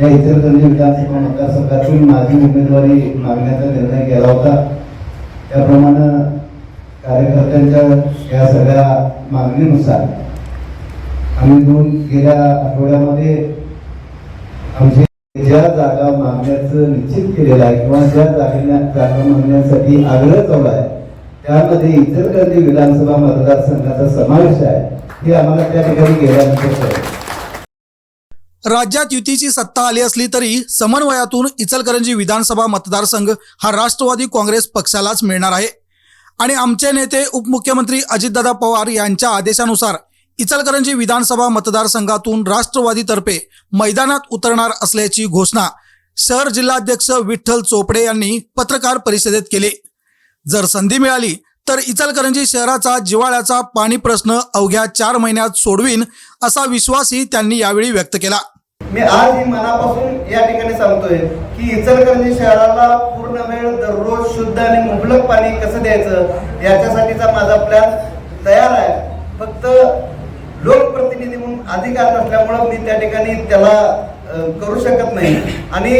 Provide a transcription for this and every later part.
या इचलकरंजी विधानसभा मतदारसंघातून माझी उमेदवारी मागण्याचा निर्णय केला होता त्याप्रमाणे कार्यकर्त्यांच्या या सगळ्या मागणीनुसार आम्ही दोन गेल्या आठवड्यामध्ये आमचे ज्या जागा मागण्याचं निश्चित केलेलं आहे किंवा ज्या जागेने जागा मागण्यासाठी आग्रह चालू आहे त्यामध्ये इचलकरंजी विधानसभा मतदारसंघाचा समावेश आहे हे आम्हाला त्या ठिकाणी गेल्यानंतर कळलं. राज्यात युतीची सत्ता आली असली तरी समन्वयातून इचलकरंजी विधानसभा मतदारसंघ हा राष्ट्रवादी काँग्रेस पक्षालाच मिळणार आहे. आणि आमचे नेते उपमुख्यमंत्री अजितदादा पवार यांच्या आदेशानुसार इचलकरंजी विधानसभा मतदारसंघातून राष्ट्रवादीतर्फे मैदानात उतरणार असल्याची घोषणा शहर जिल्हाध्यक्ष विठ्ठल चोपडे यांनी पत्रकार परिषदेत केली. जर संधी मिळाली तर इचलकरंजी शहराचा जिवाळ्याचा पाणी प्रश्न अवघ्या चार महिन्यात सोडवीन असा विश्वासही त्यांनी यावेळी व्यक्त केला. मी आज ही मनापासून या ठिकाणी सांगतोय की इचलकरंजी शहराला पूर्ण वेळ दररोज शुद्ध आणि मुबलक पाणी कसं द्यायचं याच्यासाठीचा माझा प्लॅन तयार आहे. फक्त लोकप्रतिनिधी म्हणून अधिकार नसल्यामुळं मी त्या ठिकाणी त्याला करू शकत नाही. आणि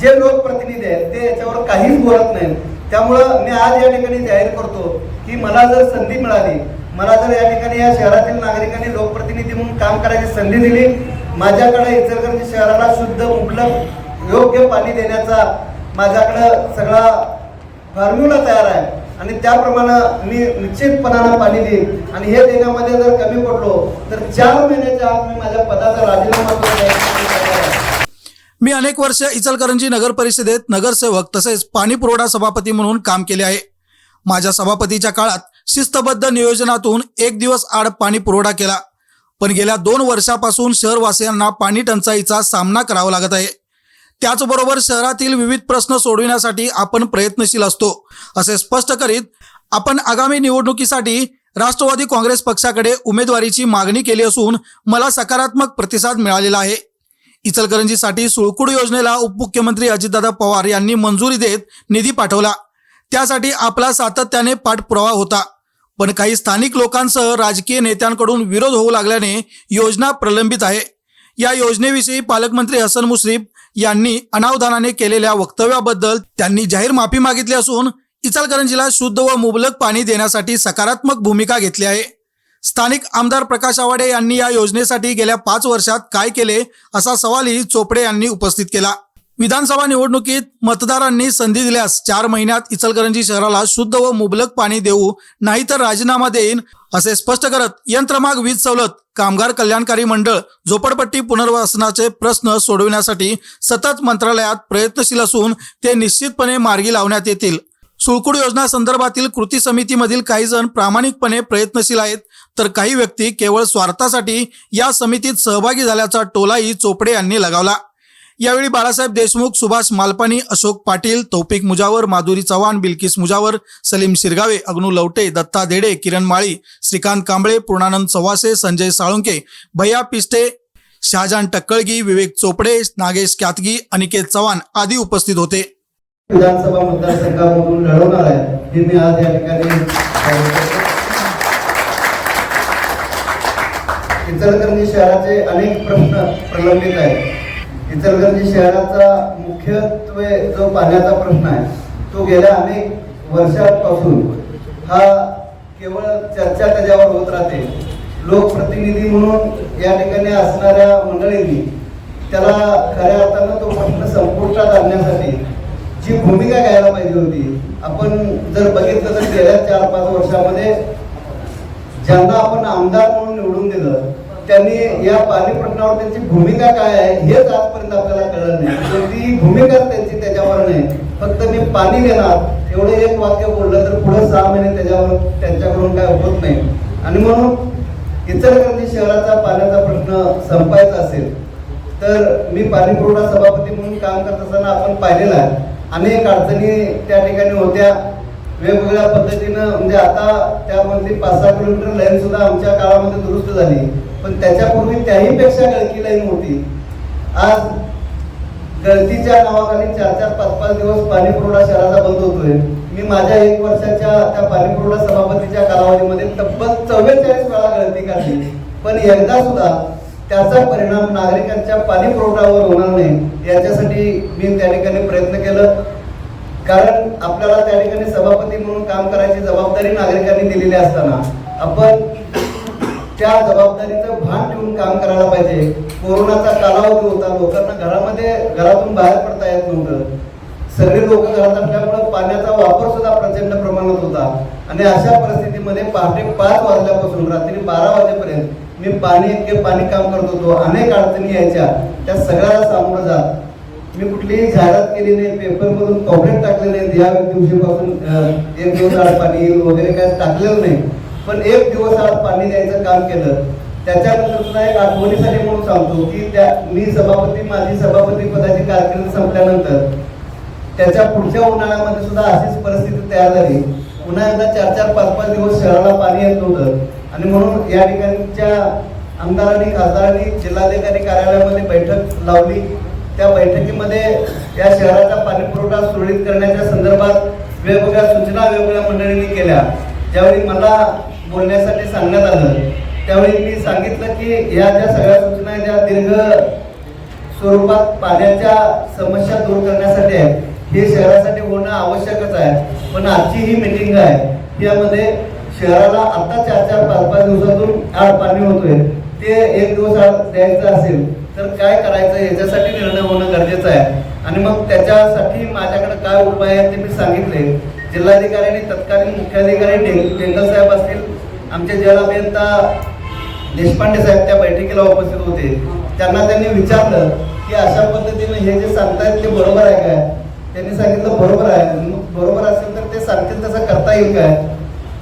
जे लोकप्रतिनिधी आहेत ते याच्यावर काहीच बोलत नाहीत. त्यामुळं मी आज या ठिकाणी जाहीर करतो की मला जर संधी मिळाली मला जर या ठिकाणी या शहरातील नागरिकांनी लोकप्रतिनिधी म्हणून काम करायची संधी दिली माझ्याकडे इचलकरंजी शहराला शुद्ध मुबलक योग्य पाणी देण्याचा माझ्याकडं सगळा फॉर्म्युला तयार आहे. आणि त्याप्रमाणे मी निश्चितपणानं पाणी देईन. आणि हे देण्यामध्ये जर कमी पडलो तर चार महिन्याच्या आत मी माझ्या पदाचा राजीनामा मी अनेक वर्ष इचलकरंजी नगर परिषदेत नगरसेवक तसेच पाणी पुरवठा सभापती म्हणून काम केले आहे. माझ्या सभापतीच्या काळात शिस्तबद्ध नियोजनातून एक दिवस आड पाणी पुरवठा केला. पण गेल्या दोन वर्षापासून शहरवासियांना पाणी टंचाईचा सामना करावा लागत आहे. त्याचबरोबर शहरातील विविध प्रश्न सोडविण्यासाठी आपण प्रयत्नशील असतो असे स्पष्ट करीत आपण आगामी निवडणुकीसाठी राष्ट्रवादी काँग्रेस पक्षाकडे उमेदवारीची मागणी केली असून मला सकारात्मक प्रतिसाद मिळालेला आहे. इचलकरंजीसाठी सुळकुड योजनेला उपमुख्यमंत्री अजितदादा पवार यांनी मंजुरी देत निधी पाठवला. त्यासाठी आपला सातत्याने पाठपुरावा होता. पण काही स्थानिक लोकांसह राजकीय नेत्यांकडून विरोध होऊ लागल्याने योजना प्रलंबित आहे. या योजनेविषयी पालकमंत्री हसन मुश्रीफ यांनी अनावधानाने केलेल्या वक्तव्याबद्दल त्यांनी जाहीर माफी मागितली असून इचलकरंजीला शुद्ध व मुबलक पाणी देण्यासाठी सकारात्मक भूमिका घेतली आहे. स्थानिक आमदार प्रकाश आवाडे यांनी या योजनेसाठी गेल्या पाच वर्षात काय केले असा सवालही चोपडे यांनी उपस्थित केला. विधानसभा निवडणुकीत मतदारांनी संधी दिल्यास चार महिन्यात इचलकरंजी शहराला शुद्ध व मुबलक पाणी देऊ नाहीतर राजीनामा देईन असे स्पष्ट करत यंत्रमाग वीज सवलत कामगार कल्याणकारी मंडळ झोपडपट्टी पुनर्वसनाचे प्रश्न सोडविण्यासाठी सतत मंत्रालयात प्रयत्नशील असून ते निश्चितपणे मार्गी लावण्यात येतील. सुळकुड योजना संदर्भातील कृती समितीमधील काही जण प्रामाणिकपणे प्रयत्नशील आहेत तर काही व्यक्ती केवळ स्वार्थासाठी या समितीत सहभागी झाल्याचा टोलाही चोपडे यांनी लगावला. यावेळी बाळासाहेब देशमुख सुभाष मालपानी अशोक पाटील तौफिक मुजावर माधुरी चव्हाण बिल्किस मुजावर सलीम शिरगावे अग्नू लवटे दत्ता देडे किरण माळी श्रीकांत कांबळे पूर्णानंद चव्हासे संजय साळुंके भैया पिस्टे शहाजान टक्कळगी विवेक चोपडे नागेश क्यातगी अनिकेत चव्हाण आदी उपस्थित होते. विधानसभा मतदारसंघामधून लढवणार आहे हे मी आज या ठिकाणी इचलकरंजी शहराचे अनेक प्रश्न प्रलंबित आहेत. इचलकरंजी शहराचा मुख्यत्वे जो पाण्याचा प्रश्न आहे तो गेल्या अनेक वर्षांपासून हा केवळ चर्चा त्याच्यावर होत राहते. लोकप्रतिनिधी म्हणून या ठिकाणी असणाऱ्या मंडळींनी त्याला खऱ्या अर्थानं तो प्रश्न संपुष्टात आणण्यासाठी जी भूमिका घ्यायला पाहिजे होती आपण जर बघितलं तर गेल्या चार पाच वर्षामध्ये ज्यांना आपण आमदार म्हणून त्यांनी या पाणी प्रश्नावर त्यांची भूमिका काय आहे हेच आजपर्यंत आपल्याला कळलं नाही. तर ती भूमिका त्यांची त्याच्यावर नाही. फक्त मी पाणी देणार एवढं एक वाक्य बोललं तर पुढे सहा महिने त्याच्यावर त्यांच्याकडून काय होत नाही. आणि म्हणून इचलकरंजी शहराचा पाण्याचा प्रश्न संपायचा असेल तर मी पाणी पुरवठा सभापती म्हणून काम काम करत असताना आपण पाहिलेलं आहे. अनेक अडचणी त्या ठिकाणी होत्या. वेगवेगळ्या पद्धतीनं म्हणजे आता त्यामधली पाच सहा किलोमीटर लाईन सुद्धा आमच्या काळामध्ये दुरुस्त झाली. पण त्याच्यापूर्वी त्याही पेक्षा गळकी लाईन होती आज गळतीच्या नावाखाली चार चार पाच पाच दिवस पाणी पुरवठा शहराचा बंद होतोय. मी माझ्या एक वर्षाच्या त्या पाणी पुरवठा सभापतीच्या कालावधीमध्ये तब्बल चव्वेचाळीस वेळा गळती काढली. पण एकदा सुद्धा त्याचा परिणाम नागरिकांच्या पाणी पुरवठ्यावर होणार नाही याच्यासाठी मी त्या ठिकाणी प्रयत्न केलं. कारण आपल्याला त्या ठिकाणी सभापती म्हणून काम करायची जबाबदारी नागरिकांनी दिलेली असताना. आपण त्या जबाबदारीचं भान ठेवून काम करायला पाहिजे. कोरोनाचा कालावधी होता लोकांना घरामध्ये घरातून बाहेर पडता येत नव्हतं. सगळे लोक घरात असल्यामुळे पाण्याचा वापर सुद्धा प्रचंड प्रमाणात होता. आणि अशा परिस्थितीमध्ये पहाटे पाच वाजल्यापासून रात्री बारा वाजेपर्यंत मी पाणी इतके पाणी काम करत होतो. अनेक अडचणी यायच्या. त्या सगळ्याला सामोरं जात. मी कुठलीही जाहिरात केली नाही. पेपरमधून कॉम्प्लेट टाकले नाही. या दिवशीपासून एक दिवस आड पाणी वगैरे काय टाकलेलं नाही. पण एक दिवस आज पाणी द्यायचं काम केलं. त्याच्यानंतर सुद्धा एक आठवणीसाठी म्हणून सांगतो की त्या मी सभापती माझी सभापती पदाची कारकीर्द संपल्यानंतर त्याच्या पुढच्या उन्हाळ्यामध्ये सुद्धा अशीच परिस्थिती तयार झाली. पुन्हा एकदा चार चार पाच पाच दिवस शहराला पाणी येत नव्हतं. आणि म्हणून या ठिकाणच्या आमदारांनी खासदारांनी जिल्हाधिकारी कार्यालयामध्ये बैठक लावली. त्या बैठकीमध्ये या शहराचा पाणी पुरवठा सुरळीत करण्याच्या संदर्भात वेगवेगळ्या सूचना वेगवेगळ्या मंडळींनी केल्या. ज्यावेळी मला बोलण्यासाठी सांगण्यात आलं. त्यावेळी मी सांगितलं की या ज्या सगळ्या सूचना ज्या दीर्घ स्वरूपात पाण्याच्या समस्या दूर करण्यासाठी आहे हे शहरासाठी होणं आवश्यकच आहे. पण आजची ही मिटिंग आहे यामध्ये शहराला आता चार चार पाच पाच दिवसातून आड पाणी होतोय. ते एक दिवस आड द्यायचं असेल तर काय करायचं? याच्यासाठी निर्णय होणं गरजेचं आहे. आणि मग त्याच्यासाठी माझ्याकडे काय उपाय आहेत ते मी सांगितले. जिल्हाधिकारी आणि तत्कालीन मुख्याधिकारी टेंगल साहेब असतील आमचे जल अभियंता देशपांडे साहेब त्या बैठकीला उपस्थित होते. त्यांना त्यांनी विचारलं की अशा पद्धतीने हे जे सांगतायत ते बरोबर आहे काय? त्यांनी सांगितलं बरोबर आहे. मग बरोबर असेल तर ते सांगतील तसं करता येईल काय?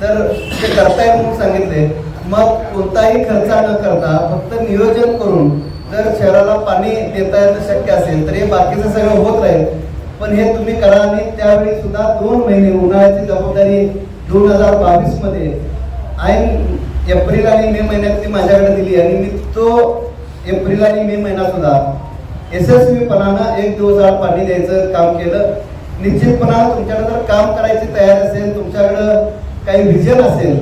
तर ते करता येईल म्हणून सांगितले. मग कोणताही खर्च न करता फक्त नियोजन करून जर शहराला पाणी देता येणं शक्य असेल तर हे बाकीचं सगळं होत राहील. पण हे तुम्ही करा आणि त्यावेळी सुद्धा दोन महिने उन्हाळ्याची जबाबदारी दोन हजार बावीसमध्ये ऐन एप्रिल आणि मे महिन्यात ती माझ्याकडे दिली आणि मी तो एप्रिल आणि मे महिना सुद्धा यशस्वीपणानं एक दिवस आड पाणी द्यायचं काम केलं. निश्चितपणानं तुमच्याकडे जर काम करायची तयारी असेल तुमच्याकडं काही विजन असेल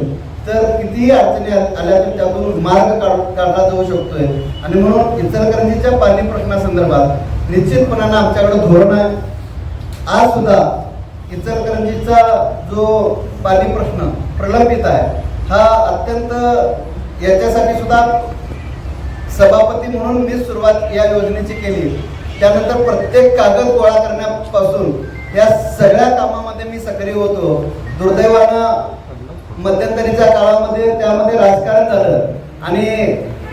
तर कितीही अडचणी आल्या तर त्यातून मार्ग काढ- काढला जाऊ शकतोय. आणि म्हणून इचलकरंजीच्या पाणी प्रश्नासंदर्भात निश्चितपणानं आमच्याकडे धोरण आहे आज सुद्धा इचलकरंजीचा जो पाणी प्रश्न प्रलंबित आहे हा अत्यंत याच्यासाठी सुद्धा सभापती म्हणून मी सुरुवात या योजनेची केली. त्यानंतर प्रत्येक कागद गोळा करण्यापासून या सगळ्या कामामध्ये मी सक्रिय होतो. दुर्दैवानं मध्यंतरीच्या काळामध्ये त्यामध्ये राजकारण झालं आणि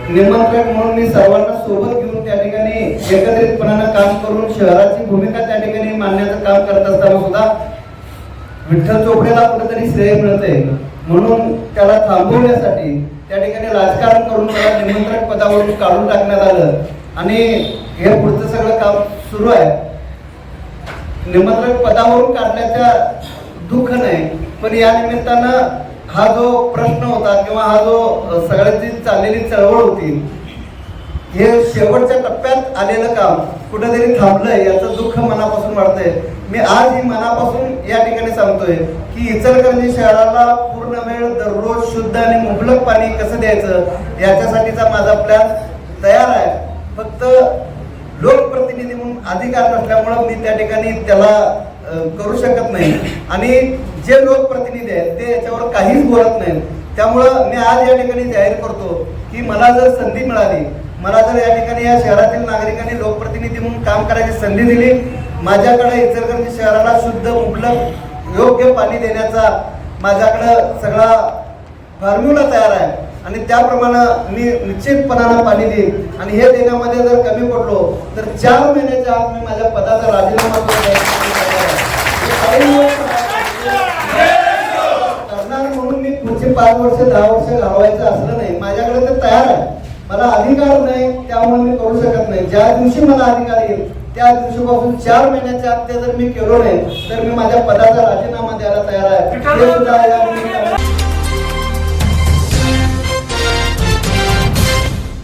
निमंत्रक म्हणून मी सर्वांना सोबत घेऊन त्या ठिकाणी एकत्रितपणानं काम करून शहराची भूमिका त्या ठिकाणी मानण्याचं काम करत असताना सुद्धा विठ्ठल चोपडेला कुठेतरी श्रेय मिळते म्हणून त्याला थांबवण्यासाठी त्या ठिकाणी राजकारण करून त्याला निमंत्रक पदावरून काढून टाकण्यात आलं. आणि हे पुढचं सगळं काम सुरू आहे. निमंत्रक पदावरून काढण्याच्या दुःख नाही पण या निमित्तानं हा जो प्रश्न होता किंवा हा जो सगळ्याची सगळ्यांची चाललेली चळवळ होती हे शेवटच्या टप्प्यात आलेलं काम कुठेतरी थांबलंय याचं दुःख मनापासून वाढतंय. मी आज ही मनापासून या ठिकाणी सांगतोय की इचलकरंजी शहराला पूर्ण वेळ दररोज शुद्ध आणि मुबलक पाणी कसं द्यायचं याच्यासाठीचा माझा प्लॅन तयार आहे. फक्त लोकप्रतिनिधी म्हणून अधिकार नसल्यामुळं मी त्या ठिकाणी त्याला करू शकत नाही. आणि जे लोकप्रतिनिधी आहेत ते याच्यावर काहीच बोलत नाहीत. त्यामुळं मी आज या ठिकाणी जाहीर करतो की मला जर संधी मिळाली मला जर या ठिकाणी या शहरातील नागरिकांनी लोकप्रतिनिधी म्हणून काम करायची संधी दिली माझ्याकडे इचलकरंजी शहराला शुद्ध उपलब्ध योग्य पाणी देण्याचा माझ्याकडं सगळा फॉर्म्युला तयार आहे. आणि त्याप्रमाणे मी निश्चितपणानं पाणी देईन. आणि हे देण्यामध्ये जर कमी पडलो तर चार महिन्याच्या आत मी माझ्या पदाचा राजीनामा करणार म्हणून मी पुढचे पाच वर्ष दहा वर्ष घालवायचं असलं नाही. माझ्याकडे ते तयार आहे. मला अधिकार नाही त्यामुळे मी करू शकत नाही. ज्या दिवशी मला अधिकार येईल त्या दिवशीपासून चार महिन्याच्या आत ते जर मी केलो नाही तर मी माझ्या पदाचा राजीनामा द्यायला तयार आहे.